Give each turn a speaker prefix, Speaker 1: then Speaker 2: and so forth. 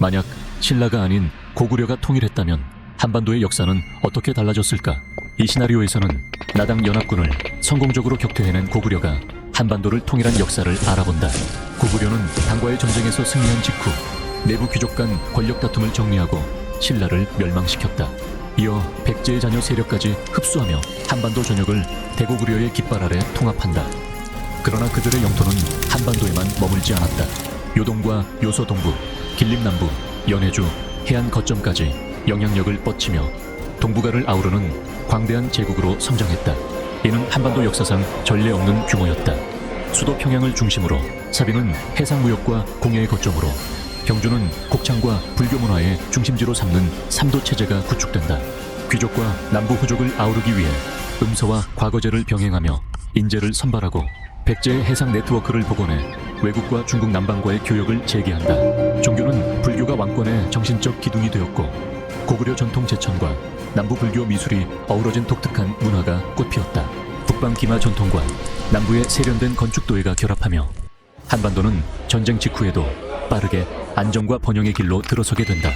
Speaker 1: 만약 신라가 아닌 고구려가 통일했다면 한반도의 역사는 어떻게 달라졌을까? 이 시나리오에서는 나당 연합군을 성공적으로 격퇴해낸 고구려가 한반도를 통일한 역사를 알아본다. 고구려는 당과의 전쟁에서 승리한 직후 내부 귀족 간 권력 다툼을 정리하고 신라를 멸망시켰다. 이어 백제의 자녀 세력까지 흡수하며 한반도 전역을 대고구려의 깃발 아래 통합한다. 그러나 그들의 영토는 한반도에만 머물지 않았다. 요동과 요소 동부, 길림 남부, 연해주, 해안 거점까지 영향력을 뻗치며 동북아를 아우르는 광대한 제국으로 성장했다. 이는 한반도 역사상 전례 없는 규모였다. 수도 평양을 중심으로 사비는 해상 무역과 공예의 거점으로 경주는 곡창과 불교 문화의 중심지로 삼는 삼도 체제가 구축된다. 귀족과 남부 후족을 아우르기 위해 음서와 과거제를 병행하며 인재를 선발하고 백제의 해상 네트워크를 복원해 외국과 중국 남방과의 교역을 재개한다. 종교는 불교가 왕권의 정신적 기둥이 되었고 고구려 전통 제천과 남부 불교 미술이 어우러진 독특한 문화가 꽃피었다. 북방 기마 전통과 남부의 세련된 건축 도예가 결합하며 한반도는 전쟁 직후에도 빠르게 안정과 번영의 길로 들어서게 된다.